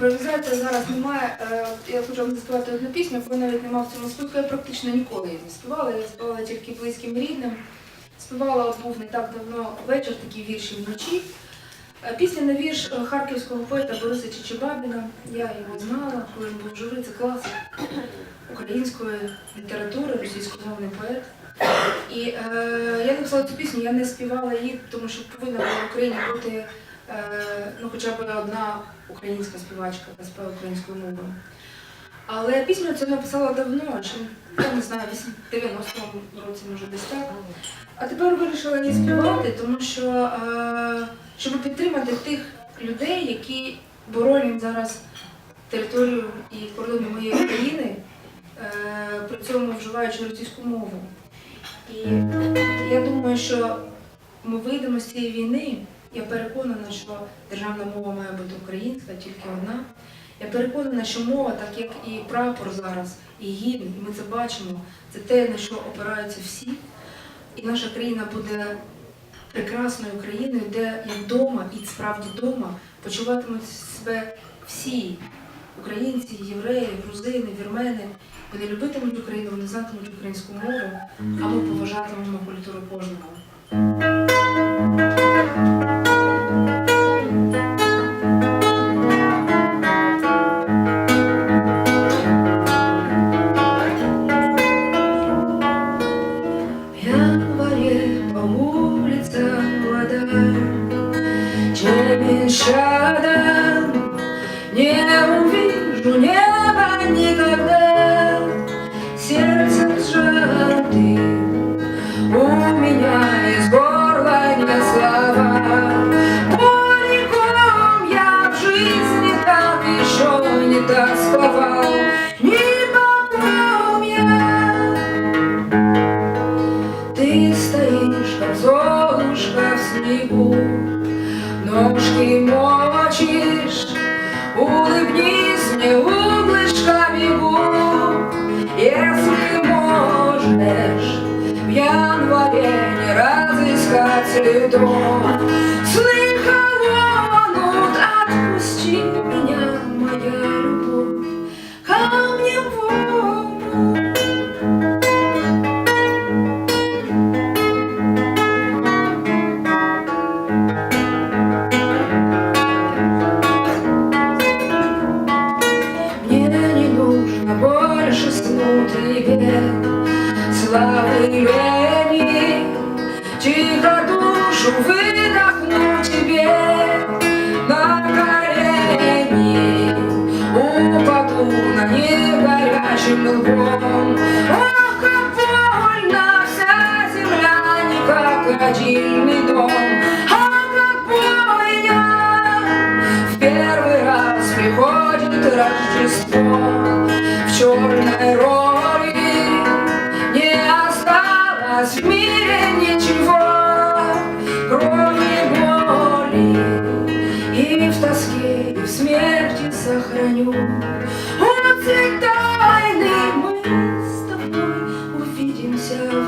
знаєте, зараз немає. е, Я хочу вам заспівати одну пісню, яку навіть немає в цьому списку. Я практично ніколи її не співала. Я співала тільки близьким рідним. Співала був не так давно вечір, такі вірші вночі. Е, Пісня на вірш е, харківського поета Бориса Чичибабіна. Я його знала, коли він був живий. Це класик української літератури, російськомовний поет. І е, я написала цю пісню, я не співала її, тому що повинна була в Україні бути ну, хоча б одна українська співачка, яка співає українською мовою. Але пісню цю написала давно, ще я не знаю, в 90-му році, може десь так. А тепер вирішила її співати, тому що е, щоб підтримати тих людей, які боронять зараз територію і кордони моєї країни, е, при цьому вживаючи російську мову. І я думаю, що ми вийдемо з цієї війни. Я переконана, що державна мова має бути українська, тільки одна. Я переконана, що мова, так як і прапор зараз, і гімн, і ми це бачимо, це те, на що опираються всі. І наша країна буде прекрасною країною, де як вдома, і справді вдома, почуватимуть себе всі українці, євреї, грузини, вірмени. Вони любитимуть Україну, вони знатимуть українську мову, а ми поважатимемо культуру кожного. По улицам вода, чем шагом не увижу неба никогда. Сердце сжато ты, у меня из горла нет слова. Поляком я в жизни так еще не тосковал, не золушка в снегу, Ножки мочишь, улыбнись мне углышками губ, Если можешь в январе не разыскать цветов. Больше смут и бед, Славы и лени, Тихо душу выдохну тебе? На колени Упаду на них горячим лбом роли Не осталось в мире ничего Кроме боли И в тоске, и в смерти сохраню. Уцветайный мы с тобой увидимся.